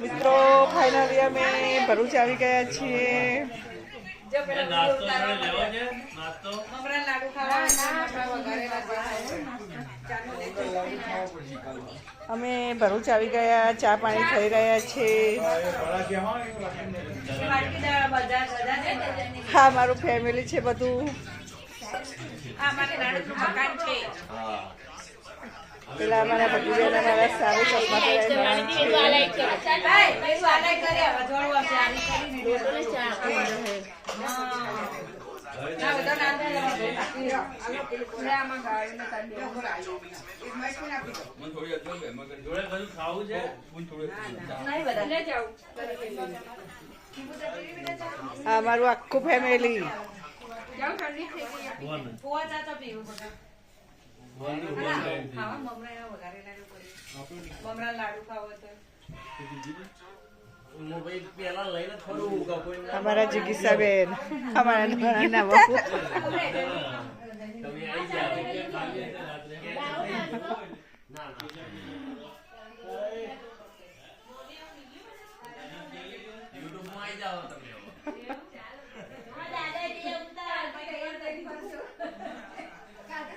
મિત્રો ફાઇનલી અમે ભરૂચ આવી ગયા છીએ. અમે ભરૂચ આવી ગયા, ચા પાણી થઈ રહ્યા છે. હા, મારું ફેમિલી છે બધું. પેલા અમારા ભગીબેન અમારા સારું ચશ્મા પહેરાવીને છે જોડે બધું ખાવું છે? આ અમારું આખું ફેમિલી બોન મોબાઈલ પેલા લઈને થોડું ઉગા કોઈ ના અમારા અમારા નાના બહુ તમે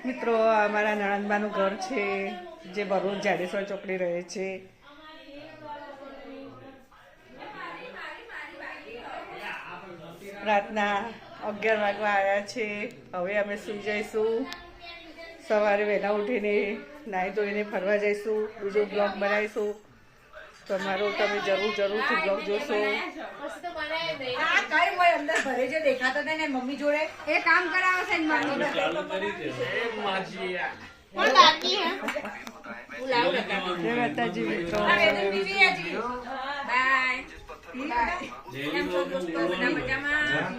મિત્રો અમારા નણંદબાનું ઘર છે, જે ભરૂચ જાડેશ્વર ચોકડી રહે છે. રાતના અગિયાર વાગવા આવ્યા છે. હવે અમે સુઈ જઈશું. સવારે વહેલા ઉઠીને નાહી ધોઈને ફરવા જઈશું. બીજો બ્લોગ બનાવીશું. તમારો તમે જરૂર જરૂરથી બ્લોગ જોશો. આ કઈ અંદર ભરે જે દેખાતો ને મમ્મી જોડે. એ કામ કરાવે છે ને મમ્મી ચાલુ કરી છે એ માજી પણ બાકી હે? જય માતાજી મિત્રો. બાય. બાય. ડેલી મજામાં.